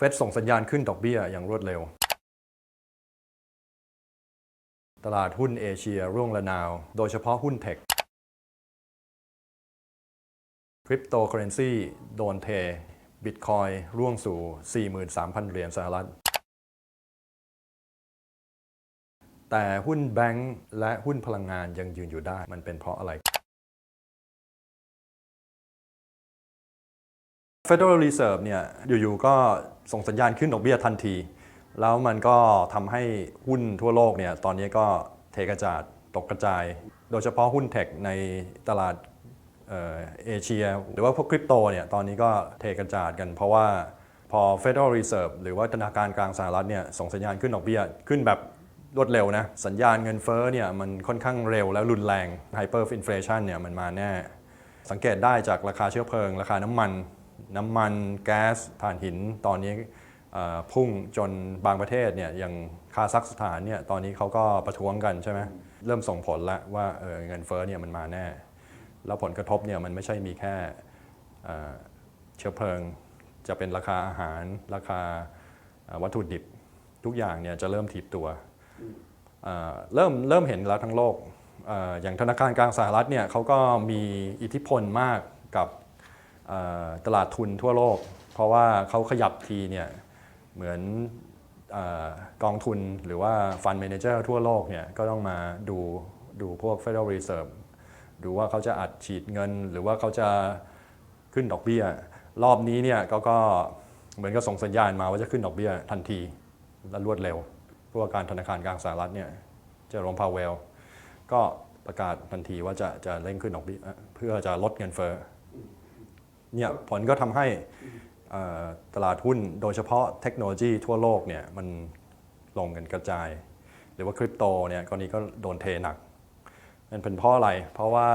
เฟดส่งสัญญาณขึ้นดอกเบี้ยอย่างรวดเร็ว ตลาดหุ้นเอเชียร่วงระนาว โดยเฉพาะหุ้นเทค คริปโตเคอเรนซีโดนเท บิตคอยร่วงสู่ 43,000 เหรียญสหรัฐ แต่หุ้นแบงก์และหุ้นพลังงานยังยืนอยู่ได้ มันเป็นเพราะอะไร Federal Reserve เนี่ยอยู่ๆก็ส่งสัญญาณขึ้นดอกเบี้ยทันที แล้วมันก็ทำให้หุ้นทั่วโลกเนี่ยตอนนี้ก็เทกระจาดตกกระจาย โดยเฉพาะหุ้นเทคในตลาดเอเอเชีย หรือว่าพวกคริปโตเนี่ยตอนนี้ก็เทกระจาดกันเพราะว่าพอ Federal Reserve หรือว่าธนาคารกลางสหรัฐเนี่ยส่งสัญญาณขึ้นดอกเบี้ยขึ้นแบบรวดเร็วนะ สัญญาณเงินเฟ้อเนี่ยมันค่อนข้างเร็วและรุนแรง Hyper Inflation เนี่ยมันมาแน่ สังเกตได้จากราคาเชื้อเพลิง ราคาน้ำมัน น้ำมันแก๊สถ่านหินตอนนี้พุ่งจนบางประเทศเนี่ยอย่างคาซัคสถานเนี่ยตอนนี้เขาก็ประท้วงกันใช่ไหมเริ่มส่งผลล้วว่าเเงินเฟ้อเนี่ยมันมาแน่ แล้วผลกระทบเนี่ยมันไม่ใช่มีแค่เชื้อเพลิง จะเป็นราคาอาหารราคาวัตถุดิบทุกอย่างเนี่ยจะเริ่มถีบตัวเเริ่มเริ่มเห็นแล้วทั้งโลกอย่างธนาคารกลางสหรัฐเนี่ยเขาก็มีอิทธิพลมากกับ ตลาดทุนทั่วโลก เพราะว่าเขาขยับทีเนี่ยเหมือนอกองทุนหรือว่าฟันเมนเจอร์ทั่วโลกเนี่ยก็ต้องมาดูดูพวก Federal Reserve ดูว่าเขาจะอัดฉีดเงิน หรือว่าเขาจะขึ้นดอกเบี้ย รอบนี้เนี่ยก็ก็เหมือนกับส่งสัญญาณมาว่าจะขึ้นดอกเบี้ยทันทีและรวดเร็วผู้ว่าการธนาคารกลางสหรัฐเนี่ยเจอโรมพาวเวล ก็ประกาศทันทีว่าจะจะเร่งขึ้นดอกเบี้ยเพื่อจะลดเงินเฟ้อ เนี่ยผลก็ทำให้เอ่อตลาดหุ้นโดยเฉพาะเทคโนโลยีทั่วโลกเนี่ยมันลงกันกระจาย หรือว่าคริปโตเนี่ยกรณีก็โดนเทหนัก มันเป็นเพราะอะไร เพราะว่า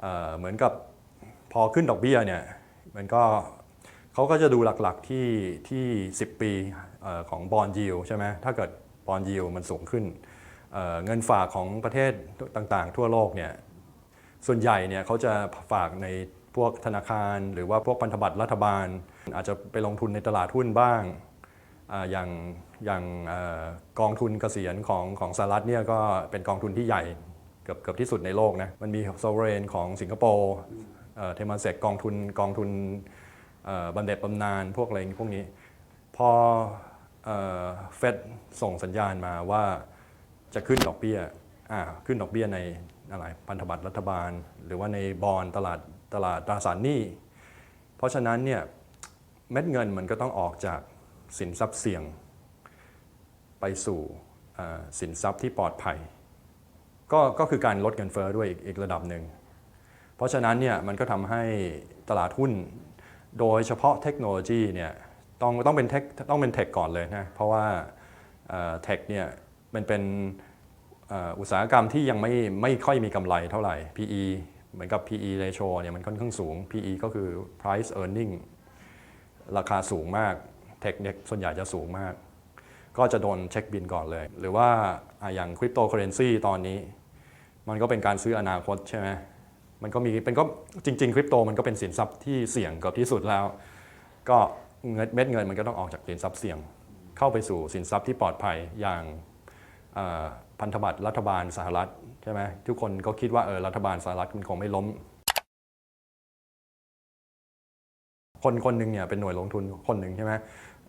เอ่อเหมือนกับพอขึ้นดอกเบี้ยเนี่ยมันก็เขาก็จะดูหลักๆที่ที่ 10 ปีเออของบอลยิวใช่ไหมถ้าเกิดบอลยิวมันสูงขึ้นเอ่อเงินฝากของประเทศต่างๆ ทั่วโลกเนี่ยส่วนใหญ่เนี่ยเขาจะฝากใน พวกธนาคาร หรือว่าพวกพันธบัตรรัฐบาล อาจจะไปลงทุนในตลาดหุ้นบ้างอย่างอย่างกองทุนเกษียณของของสหรัฐเนี่ยก็เป็นกองทุนที่ใหญ่เกือบเกือบที่สุดในโลกนะ มันมี s o v e r e i g n ของสิงคโปร์เทมาเซกกองทุนกองทุนเอ่อบำเหน็จบำนาญพวกอะไรพวกนี้ พอเฟดส่งสัญญาณมาว่าจะขึ้นดอกเบี้ยขึ้นดอกเบี้ยในอะไรพันธบัตรรัฐบาล หรือว่าในบอลตลาด ตลาดตราสารหนี้ เพราะฉะนั้นเนี่ยเม็ดเงินมันก็ต้องออกจากสินทรัพย์เสี่ยง ไปสู่สินทรัพย์ที่ปลอดภัย ก็ก็คือการลดเงินเฟ้อด้วยอีกอีกระดับหนึ่ง เพราะฉะนั้นเนี่ยมันก็ทำให้ตลาดหุ้น โดยเฉพาะเทคโนโลยีเนี่ยต้องต้องเป็นเทคต้องเป็นเทคก่อนเลยนะเพราะว่าเทคเนี่ยมันเป็นอุตสาหกรรมที่ยังไม่ไม่ค่อยมีกำไรเท่าไหร่ PE เหมือนกับ PE ratio เนี่ยมันค่อนข้างสูง PE ก็คือ price earning ราคาสูงมากเทคเนี่ยส่วนใหญ่จะสูงมาก ก็จะโดนเช็คบินก่อนเลย หรือว่าอย่างคริปโตเคอเรนซีตอนนี้ มันก็เป็นการซื้ออนาคตใช่ไหมมันก็มีเป็นก็จริงๆคริปโตมันก็เป็นสินทรัพย์ที่เสี่ยงเกับที่สุดแล้ว ก็เงินเม็ดเงินมันก็ต้องออกจากสินทรัพย์เสี่ยง เข้าไปสู่สินทรัพย์ที่ปลอดภัยอย่าง พันธบัตรรัฐบาลสหรัฐใช่ไหมทุกคนก็คิดว่าเออรัฐบาลสหรัฐมันคงไม่ล้ม คนคนหนึ่งเนี่ยเป็นหน่วยลงทุนคนหนึ่งใช่ไหม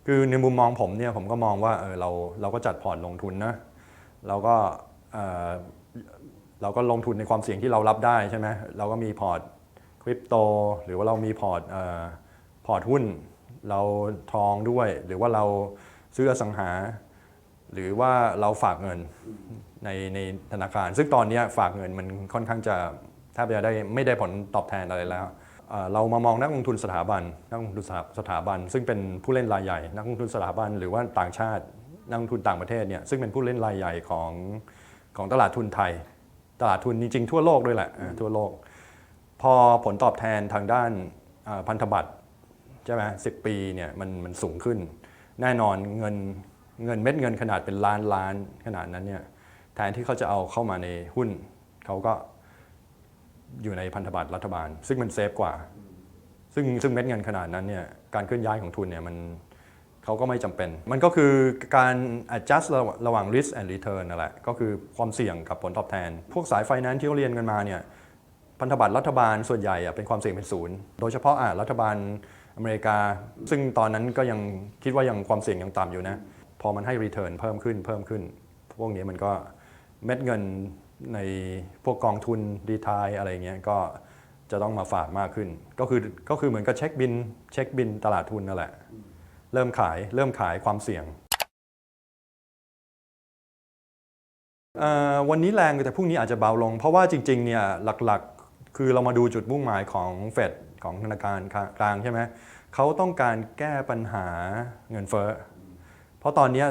คือในมุมมองผมเนี่ยผมก็มองว่าเออเราเราก็จัดพอร์ตลงทุนนะเราก็เออเราก็ลงทุนในความเสี่ยงที่เรารับได้ใช่ไหมเราก็มีพอร์ตคริปโต หรือว่าเรามีพอร์ตเออพอร์ตหุ้น เราทองด้วย หรือว่าเราซื้ออสังหา หรือว่าเราฝากเงินในในธนาคาร ซึ่งตอนนี้ฝากเงินมันค่อนข้างจะแทบจะได้ไม่ได้ผลตอบแทนอะไรแล้วเรามามองนักลงทุนสถาบันนักลงทุนสถาสถาบัน ซึ่งเป็นผู้เล่นรายใหญ่ นักลงทุนสถาบันหรือว่าต่างชาตินักลงทุนต่างประเทศเนี่ยซึ่งเป็นผู้เล่นรายใหญ่ของของตลาดทุนไทย ตลาดทุนจริงๆทั่วโลกด้วยแหละทั่วโลก พอผลตอบแทนทางด้านพันธบัตรใช่ไหมสิปีเนี่ยมันมันสูงขึ้น แน่นอนเงิน เงินเม็ดเงินขนาดเป็นล้านล้านขนาดนั้นเนี่ยแทนที่เขาจะเอาเข้ามาในหุ้น เขาก็อยู่ในพันธบัตรรัฐบาล ซึ่งมันเซฟกว่า ซึ่งซึ่งเม็ดเงินขนาดนั้นเนี่ยการเคลื่อนย้ายของทุนเนี่ยมันเขาก็ไม่จำเป็น มันก็คือการ adjust ระหว่างระหว่าง risk and return นั่นแหละ ก็คือความเสี่ยงกับผลตอบแทน พวกสายไฟแนนซ์ที่เขาเรียนกันมาเนี่ยพันธบัตรรัฐบาลส่วนใหญ่เป็นความเสี่ยงเป็นศูนย์โดยเฉพาะอะรัฐบาลอเมริกา ซึ่งตอนนั้นก็ยังคิดว่ายังความเสี่ยงยังต่ำอยู่นะ พอมันให้ return เพิ่มขึ้นเพิ่มขึ้น พวกนี้มันก็เม็ดเงินในพวกกองทุนดีทายอะไรเงี้ยก็จะต้องมาฝากมากขึ้น ก็คือก็คือเหมือนกับเช็คบินเช็คบินตลาดทุนนั่นแหละ เริ่มขายเริ่มขายความเสี่ยงวันนี้แรงแต่พรุ่งนี้อาจจะเบาลง เพราะว่าจริงๆเนี่ยหลักๆ คือเรามาดูจุดมุ่งหมายของเฟดของธนาคารกลางใช่ไหมเขาต้องการแก้ปัญหาเงินเฟ้อ ราะตอนนี้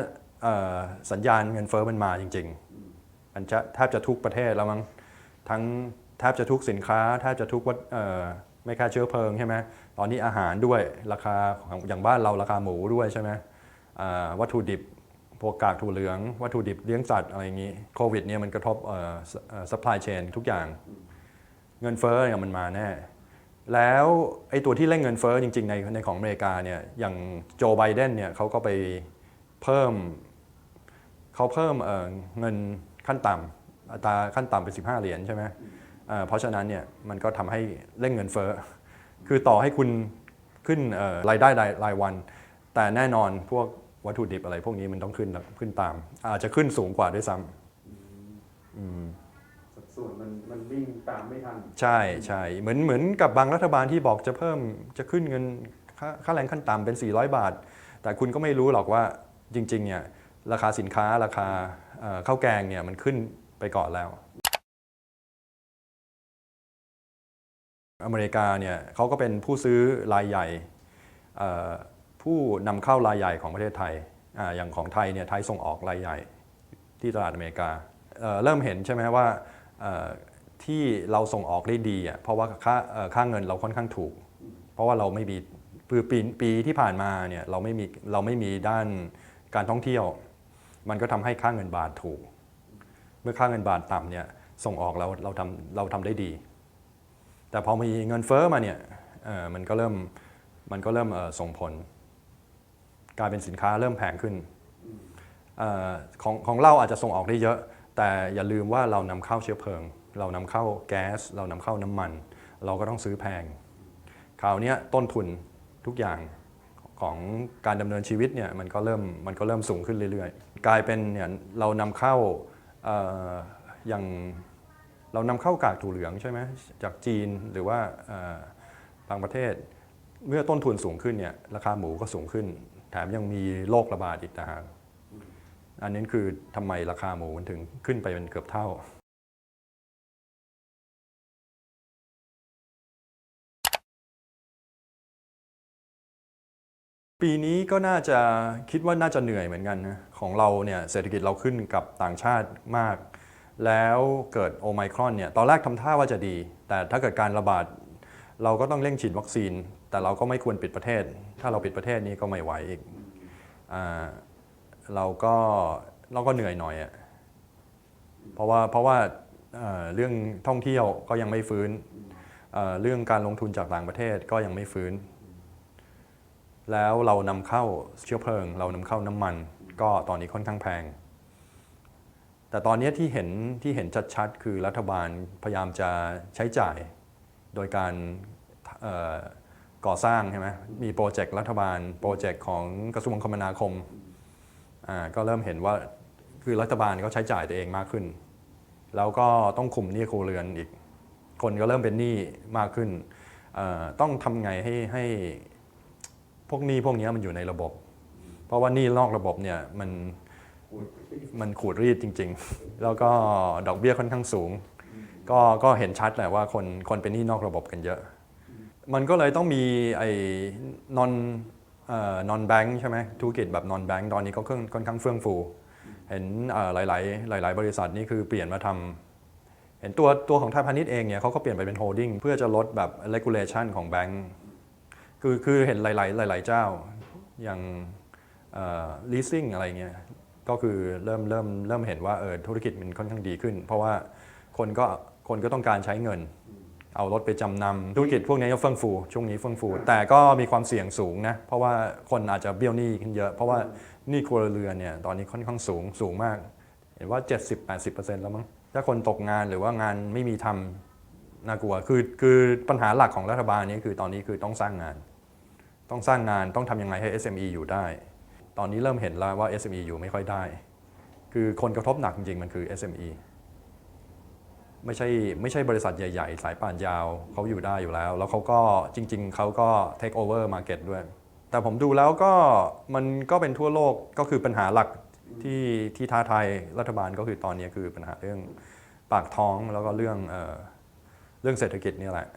สัญญาณเงินเฟ้อมันมาจริงๆมันจะแทบจะทุกประเทศแล้วมั้งทั้งแทบจะทุกสินค้าแทบจะทุกวัตไม่แค่เชื้อเพลิงใช่ไหมตอนนี้อาหารด้วยราคาอย่างบ้านเราราคาหมูด้วยใช่ไหมวัตถุดิบพวกกากถั่วเหลือง วัตถุดิบเลี้ยงสัตว์อะไรอย่างนี้โควิดเนี่ยมันกระทบเอ่อ supply chain ทุกอย่าง เงินเฟ้อเนี่ยมันมาแน่ แล้วไอ้ตัวที่เร่งเงินเฟ้อจริง ๆ ในในของอเมริกาเนี่ยอย่างโจไบเดนเนี่ยเขาก็ไป เพิ่มเขาเพิ่มเอ่อเงินขั้นต่ำอัตราขั้นต่ำเป็น 15 เหรียญใช่ไหมเอ่อเพราะฉะนั้นเนี่ยมันก็ทำให้เร่งเงินเฟ้อคือต่อให้คุณขึ้นเอ่อรายได้รายรายวัน แต่แน่นอนพวกวัตถุดิบอะไรพวกนี้มันต้องขึ้นขึ้นตาม อาจจะขึ้นสูงกว่าด้วยซ้ำอืมสัดส่วนมันมันวิ่งตามไม่ทัน ใช่ใช่เหมือนเหมือนกับบางรัฐบาลที่บอกจะเพิ่มจะขึ้นเงินค่าค่าแรงขั้นต่ำเป็น 400 บาท แต่คุณก็ไม่รู้หรอกว่า จริงๆเนี่ยราคาสินค้าราคาข้าวแกงเนี่ยมันขึ้นไปก่อนแล้ว อเมริกาเนี่ยเขาก็เป็นผู้ซื้อรายใหญ่ผู้นำเข้ารายใหญ่ของประเทศไทยออย่างของไทยเนี่ยไทยส่งออกรายใหญ่ที่ตลาดอเมริกาเเริ่มเห็นใช่ไหมว่าที่เราส่งออกได้ดีอะเพราะว่าค่าเอ่อค่าเงินเราค่อนข้างถูก เพราะว่าเราไม่มีคือปีปีที่ผ่านมาเนี่ยเราไม่มีเราไม่มีด้าน การท่องเที่ยว มันก็ทำให้ค่าเงินบาทถูก เมื่อค่าเงินบาทต่ำเนี่ยส่งออกเราเราทำเราทำได้ดี แต่พอมีเงินเฟ้อมาเนี่ยเออมันก็เริ่มมันก็เริ่มเออส่งผล กลายเป็นสินค้าเริ่มแพงขึ้นออของของเราอาจจะส่งออกได้เยอะ แต่อย่าลืมว่าเรานำเข้าเชื้อเพลิง เรานำเข้าแก๊ส เรานำเข้าน้ำมัน เราก็ต้องซื้อแพงคราวนี้ต้นทุนทุกอย่าง ของการดำเนินชีวิตเนี่ยมันก็เริ่มมันก็เริ่มสูงขึ้นเรื่อยๆ กลายเป็นเนี่ยเรานำเข้าออย่างเรานำเข้ากากถั่วเหลืองใช่ไหมจากจีนหรือว่าบางประเทศ เมื่อต้นทุนสูงขึ้นเนี่ยราคาหมูก็สูงขึ้น แถมยังมีโรคระบาดอีกต่างหากอันนี้คือทำไมราคาหมูมันถึงขึ้นไปเป็นเกือบเท่า ปีนี้ก็น่าจะคิดว่าน่าจะเหนื่อยเหมือนกันนะของเราเนี่ยเศรษฐกิจเราขึ้นกับต่างชาติมาก แล้วเกิดโอไมครอนเนี่ยตอนแรกทำท่าว่าจะดี แต่ถ้าเกิดการระบาด เราก็ต้องเร่งฉีดวัคซีน แต่เราก็ไม่ควรปิดประเทศ ถ้าเราปิดประเทศนี้ก็ไม่ไหวอีกอเราก็เราก็เหนื่อยหน่อยอะเพราะว่าเพราะว่าเรื่องท่องเที่ยวก็ยังไม่ฟื้นเรื่องการลงทุนจากต่างประเทศก็ยังไม่ฟื้น แล้วเรานำเข้าเชื้อเพลิง เรานำเข้าน้ำมัน ก็ตอนนี้ค่อนข้างแพง แต่ตอนนี้ที่เห็นที่เห็นชัดๆ คือรัฐบาลพยายามจะใช้จ่ายโดยการก่อสร้างใช่ไหมมีโปรเจกต์รัฐบาล โปรเจกต์ของกระทรวงคมนาคมก็เริ่มเห็นว่าคือรัฐบาลก็ใช้จ่ายตัวเองมากขึ้น แล้วก็ต้องคุมหนี้ครัวเรือนอีก คนก็เริ่มเป็นหนี้มากขึ้น ต้องทำไงให้ให้ พวกหนี้พวกนี้มันอยู่ในระบบ เพราะว่าหนี้นอกระบบเนี่ยมันมันขูดรีดจริง ๆ แล้วก็ดอกเบี้ยค่อนข้างสูง ก็ก็เห็นชัดแหละว่าคนคนเป็นหนี้นอกระบบกันเยอะ มันก็เลยต้องมีไอ้ non เอ่อ non bank ใช่ไหมธุรกิจแบบ non bank ตอนนี้ก็ค่อนค่อนข้างเฟื่องฟู เห็นเอ่อหลาย ๆ หลาย ๆ บริษัทนี่คือเปลี่ยนมาทำเห็นตัวตัวของไทยพาณิชย์เองเนี่ยเขาก็เปลี่ยนไปเป็น holding เพื่อจะลดแบบ regulation ของแบงก์ คือคือเห็นหลาย ๆ หลาย ๆ เจ้าอย่างเอ่อ leasing อะไรเงี้ยก็คือเริ่มเริ่มเริ่มเห็นว่าเออธุรกิจมันค่อนข้างดีขึ้น เพราะว่าคนก็คนก็ต้องการใช้เงิน เอารถไปจำนำธุรกิจพวกนี้ก็เฟื่องฟูช่วงนี้เฟื่องฟู แต่ก็มีความเสี่ยงสูงนะเพราะว่าคนอาจจะเบี้ยวหนี้ขึ้นเยอะ เพราะว่าหนี้ครัวเรือนเนี่ยตอนนี้ค่อนข้างสูงสูงมาก เห็นว่า 70-80%แล้วมั้งถ้าคนตกงานหรือว่างานไม่มีทำน่ากลัวคือคือปัญหาหลักของรัฐบาลนี้คือตอนนี้คือต้องสร้างงาน ต้องสร้างงานต้องทำยังไงให้ SME อยู่ได้ ตอนนี้เริ่มเห็นแล้วว่า SME อยู่ไม่ค่อยได้ คือคนกระทบหนักจริงๆ มันคือ SME ไม่ใช่ไม่ใช่บริษัทใหญ่ ๆ สายป่านยาวเขาอยู่ได้อยู่แล้ว แล้วเขาก็จริง ๆ เขาก็ take over market ด้วย แต่ผมดูแล้วก็มันก็เป็นทั่วโลกก็คือปัญหาหลักที่ที่ท้าทายรัฐบาลก็คือตอนนี้คือปัญหาเรื่องปากท้องแล้วก็เรื่องเออเรื่องเศรษฐกิจนี่แหละ